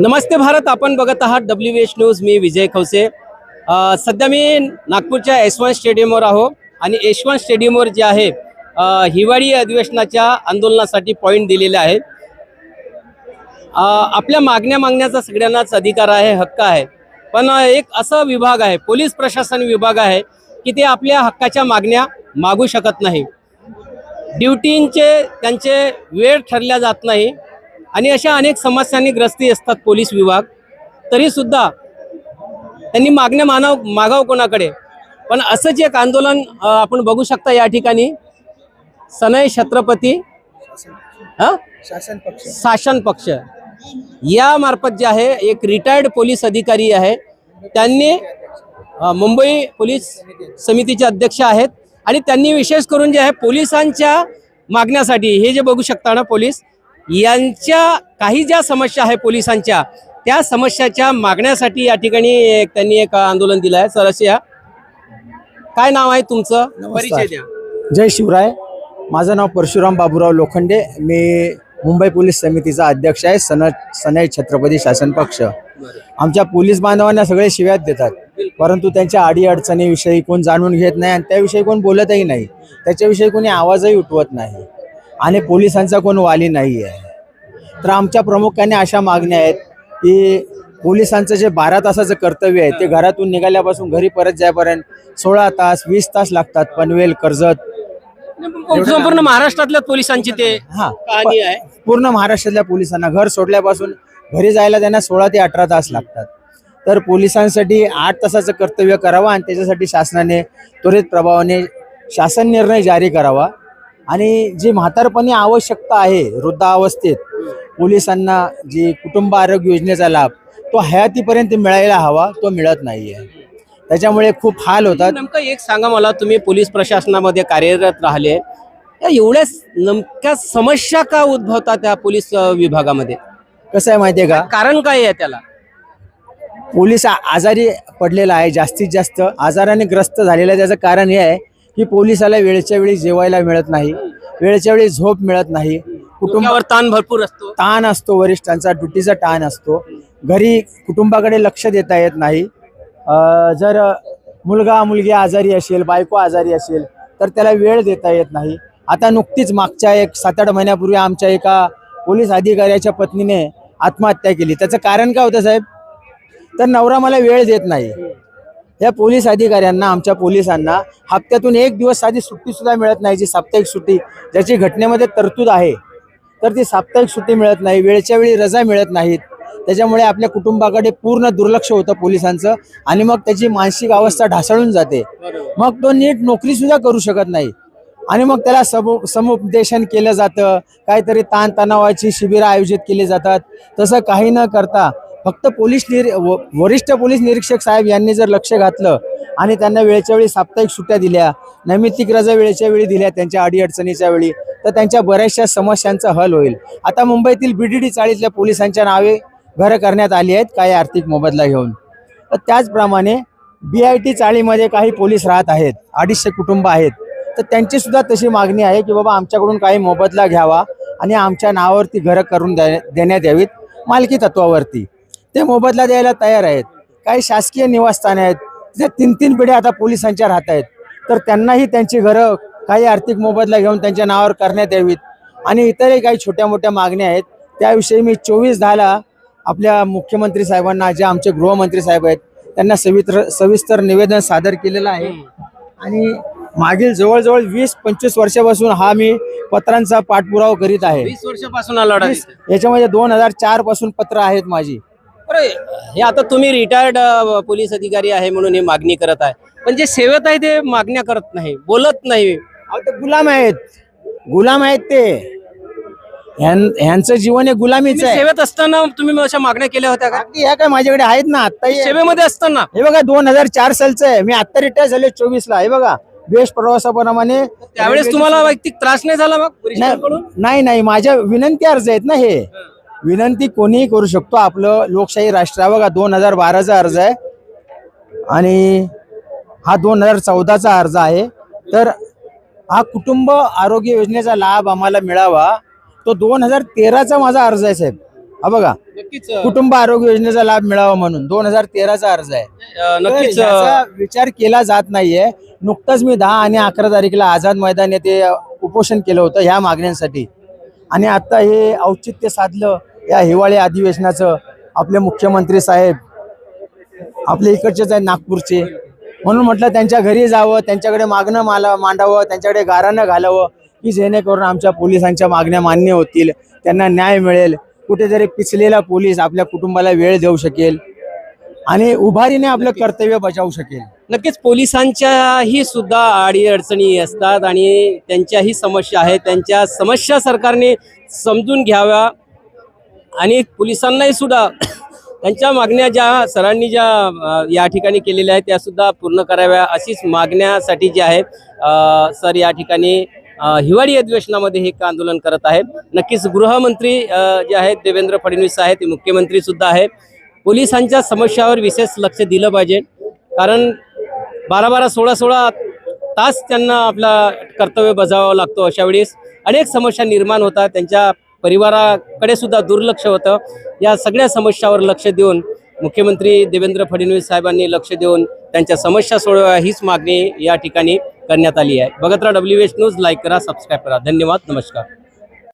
नमस्ते भारत आपण बघत आहात डब्ल्यू एच न्यूज मी विजय खवसे. सध्या मी नागपूरच्या यशवंत स्टेडियमवर आहो आणि यशवंत स्टेडियमवर जे आहे हिवाळी अधिवेशनाच्या आंदोलनासाठी पॉईंट दिलेले आहेत. आपल्या मागण्या मागण्याचा सगळ्यांनाच अधिकार आहे हक्क आहे. पण एक असा विभाग आहे पोलीस प्रशासन विभाग आहे की ते आपल्या हक्काच्या मागण्या मागू शकत नाही. ड्युटींचे त्यांचे वेळ ठरल्या जात नाही. आणि अशा अनेक समस्यांनी ग्रस्ती असतात पोलीस विभाग. तरीसुद्धा त्यांनी मागण्या मानव मागाव कोणाकडे? पण असंच एक आंदोलन आपण बघू शकता या ठिकाणी. सनय छत्रपती हा शासन पक्ष. शासन पक्ष. या मार्फत जे आहे एक रिटायर्ड पोलीस अधिकारी आहे. त्यांनी मुंबई पोलीस समितीचे अध्यक्ष आहेत. आणि त्यांनी विशेष करून जे आहे पोलिसांच्या मागण्यासाठी हे जे बघू शकता ना पोलीस यांच्या काही ज्या समस्या आहे पोलिसांच्या त्या समस्याच्या मागण्यासाठी या ठिकाणी एक त्यांनी एक आंदोलन दिलं आहे. सरसिया काय नाव आहे तुमचं. परिचय द्या. जय शिवराय. माझं नाव परशुराम बाबूराव लोखंडे. मी मुंबई पोलीस समितीचा अध्यक्ष आहे सन सनई छत्रपती शासन पक्ष. आमच्या पोलीस बांधवांना सगळे शिव्यात देतात. परंतु त्यांच्या अडीअडचणीविषयी कोण जाणून घेत नाही आणि त्याविषयी कोण बोलतही नाही. त्याच्याविषयी कोणी आवाजही उठवत नाही. आणि पोलिसांचा कोण वाली नाही आहे तर आमच्या प्रमुखाने अशा मागण्या आहेत की पोलिसांचं जे बारा तासाचं कर्तव्य आहे ते घरातून निघाल्यापासून घरी परत जायपर्यंत सोळा तास वीस तास लागतात पनवेल कर्जत. संपूर्ण महाराष्ट्रातल्या पोलिसांची ते हा. आहे. पूर्ण महाराष्ट्रातल्या पोलिसांना घर सोडल्यापासून घरी जायला त्यांना सोळा ते अठरा तास लागतात. तर पोलिसांसाठी आठ तासाचं कर्तव्य करावं आणि त्याच्यासाठी शासनाने त्वरित प्रभावाने शासन निर्णय जारी करावा. आणि जी म्हातारपणी आवश्यकता आहे वृद्धावस्थेत पोलिसांना जी कुटुंब आरोग्य योजनेचा लाभ तो हयातीपर्यंत मिळायला हवा तो मिळत नाही आहे त्याच्यामुळे खूप हाल होतात. नेमकं एक सांगा मला तुम्ही पोलीस प्रशासनामध्ये कार्यरत राहिले या एवढ्या नेमक्या समस्या का उद्भवतात त्या पोलीस विभागामध्ये? कसं आहे माहिती आहे का कारण काय आहे त्याला? पोलीस आजारी पडलेला आहे जास्तीत जास्त. आजाराने ग्रस्त झालेला आहे त्याचं कारण हे आहे की पोलिसाला वेळच्या वेळी जेवायला मिळत नाही वेळच्या वेळी झोप मिळत नाही. कुटुंब कुटुंबावर ताण भरपूर असतो. ताण असतो वरिष्ठांचा ड्युटीचा ताण असतो. घरी कुटुंबाकडे लक्ष देता येत नाही. जर मुलगा मुलगी आजारी असेल बायको आजारी असेल तर त्याला वेळ देता येत नाही. आता नुकतीच मागच्या एक सात आठ महिन्यापूर्वी आमच्या एका पोलीस अधिकाऱ्याच्या पत्नीने आत्महत्या केली. त्याचं कारण काय होतं साहेब? तर नवरा मला वेळ देत नाही. या पोलीस अधिकाऱ्यांना आमच्या पोलिसांना हप्त्यातून एक दिवस साधी सुट्टी सुद्धा मिळत नाही जी साप्ताहिक सुट्टी ज्याची घटनेमध्ये तरतूद आहे. तर ती साप्ताहिक सुट्टी मिळत नाही वेळच्या वेळी रजा मिळत नाहीत. त्याच्यामुळे आपल्या कुटुंबाकडे पूर्ण दुर्लक्ष होतं पोलिसांचं आणि मग त्याची मानसिक अवस्था ढासळून जाते. मग तो नीट नोकरी सुद्धा करू शकत नाही. आणि मग त्याला समु समुपदेशन केलं जातं. काहीतरी ताणतणावाची शिबिरं आयोजित केली जातात. तसं काही न करता फक्त पोलीस निर व- वरिष्ठ पोलीस निरीक्षक साहेब यांनी जर लक्ष घातलं आणि त्यांना वेळच्या वेळी साप्ताहिक सुट्ट्या दिल्या नैमित्तिक रजा वेळेच्या वेळी दिल्या त्यांच्या अडीअडचणीच्या वेळी तर त्यांच्या बऱ्याचशा समस्यांचा हल होईल. आता मुंबईतील बीडीडी चाळीतल्या पोलिसांच्या नावे घरं करण्यात आली आहेत काही आर्थिक मोबदला घेऊन. तर त्याचप्रमाणे बी आय टी चाळीमध्ये काही पोलीस राहत आहेत अडीचशे कुटुंब आहेत. तर त्यांची सुद्धा तशी मागणी आहे की बाबा आमच्याकडून काही मोबदला घ्यावा आणि आमच्या नावावरती घरं करून देण्यात यावीत मालकी तत्वावरती ते मोबदला द्यायला तयार आहेत. काही शासकीय निवासस्थाने आहेत. जे तीन तीन पिढ्या आता पोलिसांच्या राहत आहेत. तर त्यांनाही त्यांची घरं काही आर्थिक मोबदला घेऊन त्यांच्या नावावर करण्यात यावीत. आणि इतरही काही छोट्या मोठ्या मागण्या आहेत. त्याविषयी मी चोवीस दहाला आपल्या मुख्यमंत्री साहेबांना जे आमचे गृहमंत्री साहेब आहेत त्यांना सवित्र सविस्तर निवेदन सादर केलेलं आहे. आणि मागील जवळजवळ वीस पंचवीस वर्षापासून हा मी पत्रांचा पाठपुरावा करीत आहे. वीस वर्षापासून याच्यामध्ये दोन हजार चारपासून पत्र आहेत माझी. हे आता तुम्ही रिटायर्ड पोलीस अधिकारी आहे म्हणून हे मागणी करत आहे. पण जे सेवेत आहे ते मागण्या करत नाही बोलत नाही. ते गुलाम आहेत. गुलाम आहेत ते. ह्यां- ह्यांचं जीवन हे गुलामीच आहे. सेवेत असताना तुम्ही अशा मागण्या केल्या होत्या का? अगदी ह्या काय माझ्याकडे आहेत ना आता सेवेमध्ये असताना. हे बघा दोन हजार चार सालचं आहे. मी आता रिटायर झाले चोवीस ला हे बघा बेस्ट प्रवासाप्रमाणे त्यावेळेस तुम्हाला वैयक्तिक त्रास नाही झाला मग? नाही नाही माझ्या विनंती अर्ज आहेत ना हे. विनंती कोणीही करू शकतो. आपलं लोकशाही राष्ट्र बघा दोन हजार बाराचा अर्ज आहे. आणि हा दोन हजार चौदाचा अर्ज आहे. तर हा कुटुंब आरोग्य योजनेचा लाभ आम्हाला मिळावा. तो दोन हजार तेराचा माझा अर्ज आहे साहेब. हा बघा कुटुंब आरोग्य योजनेचा लाभ मिळावा म्हणून दोन हजार तेराचा अर्ज आहे. नक्कीच विचार केला जात नाहीये. नुकतंच मी दहा आणि अकरा तारखेला आझाद मैदान येथे उपोषण केलं होतं ह्या मागण्यांसाठी. आणि आता हे औचित्य साधलं या हिवाळी अधिवेशनाचं आपले मुख्यमंत्री साहेब आपले इकडचेच आहेत नागपूरचे. म्हणून म्हटलं त्यांच्या घरी जावं त्यांच्याकडे मागणं माला मांडावं त्यांच्याकडे गारानं घालावं की जेणेकरून आमच्या पोलिसांच्या मागण्या मान्य होतील त्यांना न्याय मिळेल. कुठेतरी पिचलेला पोलीस आपल्या कुटुंबाला वेळ देऊ शकेल आणि उभारीने आपलं कर्तव्य बजावू शकेल. नक्कीच पोलिसांच्याही सुद्धा आडी अडचणी असतात आणि त्यांच्याही समस्या आहेत. त्यांच्या समस्या सरकारने समजून घ्याव्या. आणि पोलिसांनाही सुद्धा त्यांच्या मागण्या ज्या सरांनी ज्या या ठिकाणी केलेल्या आहेत त्यासुद्धा पूर्ण कराव्या अशीच मागण्यासाठी जे आहे सर या ठिकाणी हिवाळी अधिवेशनामध्ये हे एक आंदोलन करत आहे नक्कीच गृहमंत्री जे आहेत देवेंद्र फडणवीस आहेत ते मुख्यमंत्री सुद्धा आहे पोलिसांच्या समस्यावर विशेष लक्ष दिलं पाहिजे. कारण बारा बारा सोळा सोळा तास त्यांना आपला कर्तव्य बजावावं लागतो अशा वेळेस. अनेक समस्या निर्माण होतात. त्यांच्या परिवाराकडे सुद्धा दुर्लक्ष होतं. या सगळ्या समस्यावर लक्ष देऊन मुख्यमंत्री देवेंद्र फडणवीस साहेबांनी लक्ष देऊन त्यांच्या समस्या सोडवा हीच मागणी या ठिकाणी करण्यात आली आहे. बघत राहा डब्ल्यू एच न्यूज लाईक करा सबस्क्राईब करा. धन्यवाद. नमस्कार.